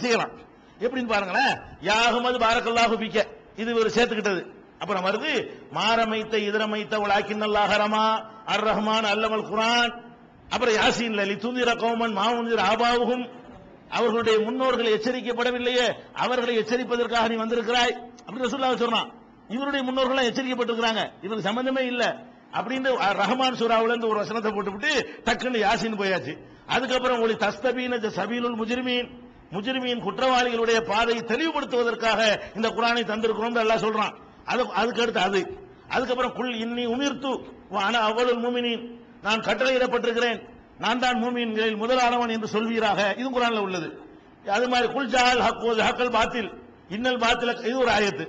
செய்யலாம். எப்படின்னு பாருங்களேன். யாகுமது பாரக்கல்லாஹு பிக்க. இது ஒரு சேர்த்துக்கிட்டது. அப்புறம் வருது மாரமைத்த இதரமைத்த உலாக்கின் ஹரமா அர் ரஹ்மான் அல்லமல் குரான் அப்புறம் யாசின் லலி துந்திர கோமன் மாமுந்திர ஆபாவுகும். அவர்களுடைய முன்னோர்கள் எச்சரிக்கப்படவில்லையே. அவர்களை எச்சரிப்பதற்காக நீ வந்திருக்கிறாய். அப்படின்னு ரசூலுல்லாஹ் சொல்றான் இவருடைய முன்னோர்கள் எச்சரிக்கப்பட்டிருக்கிறாங்க. இவருக்கு சம்பந்தமே இல்ல. அப்படின்னு ரஹமான் ரஹ்மான் சூராவுல இருந்து ஒரு வசனத்தை போட்டுவிட்டு டக்குன்னு யாசின் போயாச்சு. அதுக்கப்புறம் ஒளி தஸ்தபீன சபீலுல் முஜிர்மீன். முஜிரிமியின் குற்றவாளிகளுடைய பாதையை தெளிவுபடுத்துவதற்காக இந்த குரானை தந்திருக்கிறோம் எல்லாம் சொல்றான். அது அதுக்கு அடுத்து அது. அதுக்கப்புறம் குல் இன்னி உமிர்த்து ஆனா அவ்வளவு மூமினின். நான் கட்டளையிடப்பட்டிருக்கிறேன். நான் தான் மூமின்களில் முதலானவன் என்று சொல்வீராக. இது குரான்ல உள்ளது. அது மாதிரி குல் ஜால் ஹக்கோது ஹக்கல் பாத்தில். இன்னல் பாத்தில இது ஒரு ஆயத்து.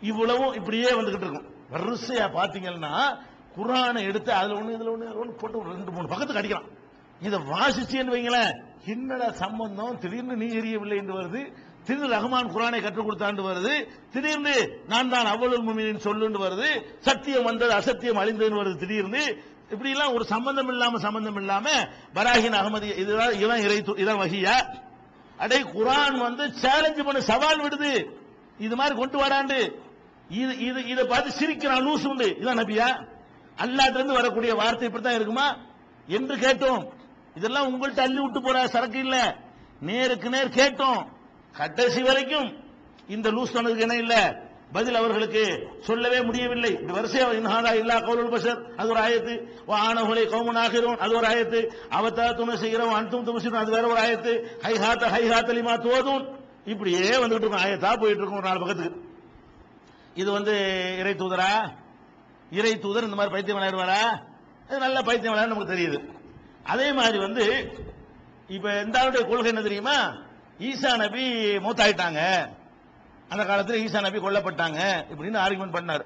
இவ்வளவும் இப்படியே வந்துகிட்டு இருக்கும். வரிசையா பாத்தீங்கன்னா குரானை எடுத்து அதுல ஒண்ணு இதுல ஒண்ணு ஒண்ணு போட்டு ரெண்டு மூணு பக்கத்துக்கு அடிக்கலாம் இதை வாசிச்சேன்னு வைங்களேன். என்னடா சம்பந்தம்? திடீர்னு நீ எரியவில்லை என்று வருது. திடீர்னு ரஹ்மான் குரானை கற்றுக் கொடுத்தாண்டு வருது. திடீர்னு நான் தான் அவ்வளவு முமினின் சொல்லுன்னு வருது. சத்தியம் வந்தது அசத்தியம் அழிந்ததுன்னு வருது திடீர்னு. இப்படி எல்லாம் ஒரு சம்பந்தம் இல்லாம சம்பந்தம் இல்லாம பராஹின் அகமதி இதுதான் இவன் இறை இதான் வகியா. அடே குரான் வந்து சேலஞ்ச் பண்ண சவால் விடுது. இது மாதிரி கொண்டு வராண்டு இது இது இதை பார்த்து சிரிக்கிறான் லூசு உண்டு. இதான் நபியா. அல்லாட்டிலிருந்து வரக்கூடிய வார்த்தை இப்படித்தான் இருக்குமா? என்று கேட்டோம். இதெல்லாம் உங்கள்கிட்ட அள்ளி விட்டு போற சரக்கு இல்ல. நேருக்கு நேர் கேட்டோம். கடைசி வரைக்கும் இந்த லூஸ் சொன்னதுக்கு என்ன இல்ல? பதில் அவர்களுக்கு சொல்லவே முடியவில்லை. இப்படி வரிசையா இன்ஹாதா இல்லா கவுலுல் பஷர்? அது ஒரு ஆயத்து. ஆனகுலை கவுமன் ஆகிறோம் அது ஒரு ஆயத்து. அவத்தா துணை செய்கிறோம் அன்தும் துமசிரும் அது வேற ஒரு ஆயத்து. ஹை ஹாத்த ஹை லிமா தோதும் இப்படியே வந்துட்டு இருக்கும். ஆயத்தா போயிட்டு இருக்கும் ஒரு நாலு பக்கத்துக்கு. இது வந்து இறை தூதரா? இறை தூதர் இந்த மாதிரி பைத்தியம் விளையாடுவாரா இது நல்ல பைத்தியம் விளையாடு நமக்கு தெரியுது. அதே மாதிரி வந்து இப்ப இந்த ஆளுடைய கொள்கை என்ன தெரியுமா? ஈசா நபி மூத்தாயிட்டாங்க. அந்த காலத்தில் ஈசா நபி கொல்லப்பட்டாங்க இப்படின்னு ஆர்குமெண்ட் பண்ணார்.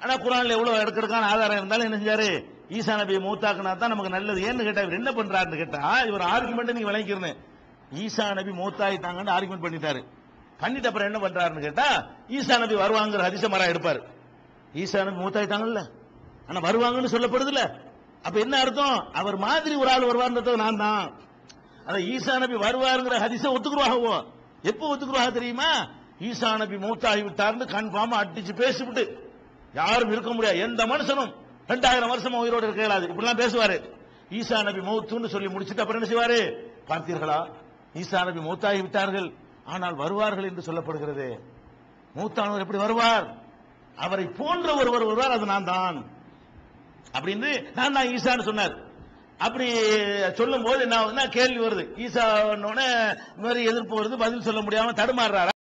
ஆனா குரான்ல எவ்வளவு எடுக்கிறதுக்கான ஆதாரம் இருந்தாலும் என்ன செஞ்சாரு? ஈசா நபி மூத்தாக்குனா தான் நமக்கு நல்லது. ஏன்னு கேட்டா இவர் என்ன பண்றாருன்னு கேட்டா இவர் ஆர்குமெண்ட் நீங்க விளங்கிக்கிறேன் ஈசா நபி மூத்தாயிட்டாங்கன்னு ஆர்குமெண்ட் பண்ணிட்டாரு. பண்ணிட்டு அப்புறம் என்ன பண்றாருன்னு கேட்டா ஈசா நபி வருவாங்கிற ஹரிச மரம் எடுப்பாரு. ஈசா நபி மூத்தாயிட்டாங்கல்ல. ஆனா வருவாங்கன்னு சொல்லப்படுதுல்ல. அப்ப என்ன அர்த்தம்? அவர் மாதிரி ஒரு ஆள் வருவார்ன்றது நான் தான். அத ஈசா நபி வருவாருங்கிற ஹதிச ஒத்துக்குருவாகவோ? எப்போ ஒத்துக்குருவாக தெரியுமா? ஈசா நபி மூத்தாகி விட்டார்னு கன்ஃபார்மா அடிச்சு பேசிவிட்டு யாரும் இருக்க முடியாது. எந்த மனுஷனும் ரெண்டாயிரம் வருஷமா உயிரோடு இருக்க இயலாது. இப்படிலாம் பேசுவாரு. ஈசா நபி மௌத்துன்னு சொல்லி முடிச்சுட்டு அப்புறம் என்ன செய்வாரு? பார்த்தீர்களா? ஈசா நபி மூத்தாகி விட்டார்கள் ஆனால் வருவார்கள் என்று சொல்லப்படுகிறது. மூத்தானவர் எப்படி வருவார்? அவரை போன்ற ஒருவர் வருவார். அது நான் தான். அப்படின்னு நான் தான் ஈசான்னு சொன்னார். அப்படி சொல்லும் போது என்ன ஆகுதுன்னா கேள்வி வருது. ஈசா உடனே இந்த மாதிரி எதிர்ப்பு வருது பதில் சொல்ல முடியாம தடுமாறுறாரா?